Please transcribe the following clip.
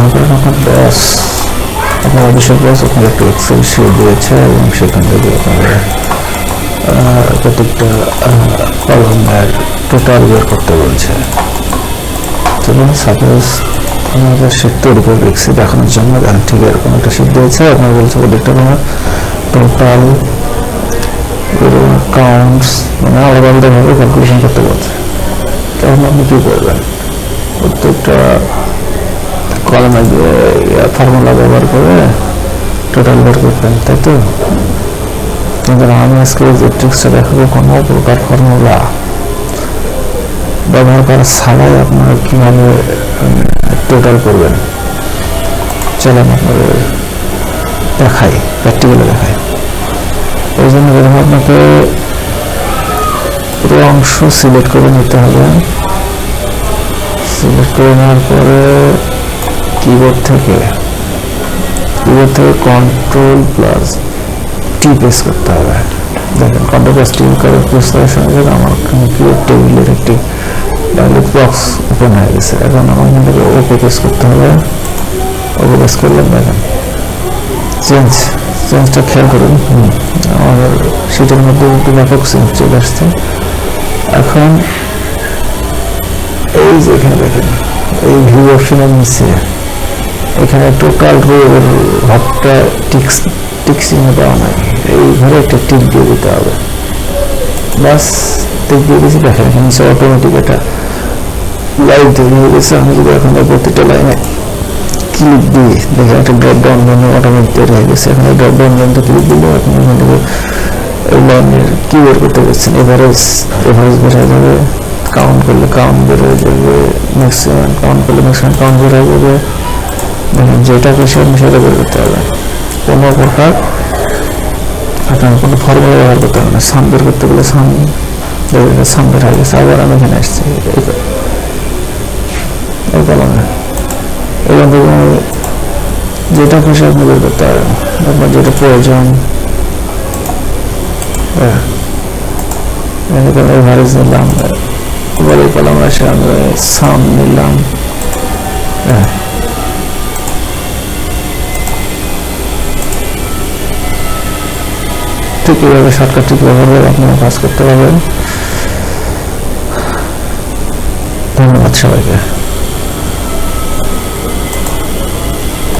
মনে আপনার বস আপনার অফিসের বস আপনার একটা এক্সেল শিট দিয়েছে এবং সেখান থেকে আপনার প্রত্যেকটা কলমের টোটাল বের করতে বলছে। ধরুন সাপোজ আমাদের শিট তৈরি করে লিখছি দেখানোর জন্য দেন ঠিক এরকম একটা শিট দিয়েছে। আপনার বলছে প্রত্যেকটা তোমার টোটাল কাউন্টস মানে আলাদা আলাদাভাবে ক্যালকুলেশন করতে বলছে। তখন আপনি কী করবেন? প্রত্যেকটা কলমে ফর্মুলা ব্যবহার করে টোটাল বের করবেন তাই তো কিন্তু আমি আজকে যে ট্রিক্সটা দেখাবো কোনো প্রকার ফর্মুলা ব্যবহার করা ছাড়াই আপনারা কীভাবে টোটাল করবেন চলেন আপনাদের দেখাই প্র্যাকটিক্যালে দেখাই এই জন্য প্রথমে আপনাকে পুরো অংশ সিলেক্ট করে নিতে হবে সিলেক্ট করে নেওয়ার পরে কিবোর্ড থেকে কিবোর্ড থেকে কন্ট্রোল প্লাস টি প্রেস করতে হবে। দেখেন কন্ট্রোল প্লাস টি প্রেস করার সঙ্গে সঙ্গে আমার কিবোর্ড টেবিলের একটি ডায়লগ বক্স ওপেন হয়ে গেছে। এখন আমার এখান থেকে ওকে প্রেস করতে হবে। ওকে প্রেস করলাম দেখেন চেঞ্জ চেঞ্জটা খেয়াল করুন। আমাদের সেটার মধ্যে একটু ব্যাপক চেঞ্জ চলে আসছে। এখন এই যে এখানে দেখেন, এই ভিউ অপশনের নিচে এখানে টোটাল রোর ভাবটা টিক্স, টিক্সিংয়ে দেওয়া নাই এই ঘরে একটা টিক দিয়ে দিতে হবে। বাস টিক দিয়ে দিয়েছি, দেখেন এখানে নিচে অটোমেটিক এটা লাইট হয়ে গেছে আমি যদি এখন প্রতিটা লাইনে ক্লিক দিয়ে দেখেন একটা ড্রপ ডাউন মেনু অটোমেটিক তৈরি হয়ে গেছে। এখানে ড্রপ ডাউন মেনুতে ক্লিক দিলে আপনি এখান থেকে লাইনের কি বের করতে পারছেন এভারেজ এভারেজ বের হয়ে যাবে। কাউন্ট করলে কাউন্ট বের হয়ে যাবে। ম্যাক্সিমাম কাউন্ট করলে ম্যাক্সিমাম কাউন্ট বের হয়ে যাবে। যেটা বেশি আপনি সেটা বের করতে হবে। কোনো প্রকার আপনার কোনো ফর্মুলা ব্যবহার করতে হবে না। সাম বের করতে গেলে সাম সাম বের হয়ে গেছে। আবার আমি এখানে আসছি। এই কলমে আমি যেটা খুশি আপনি বের করতে পারেন। আপনার যেটা প্রয়োজন। হ্যাঁ। এভারেজ নিলাম। এবার এই কলম আসে আমি সাম নিলাম। হ্যাঁ। ঠিক কীভাবে সরকার ঠিক ব্যবহার করে আপনারা কাজ করতে পারবেন। ধন্যবাদ সবাইকে।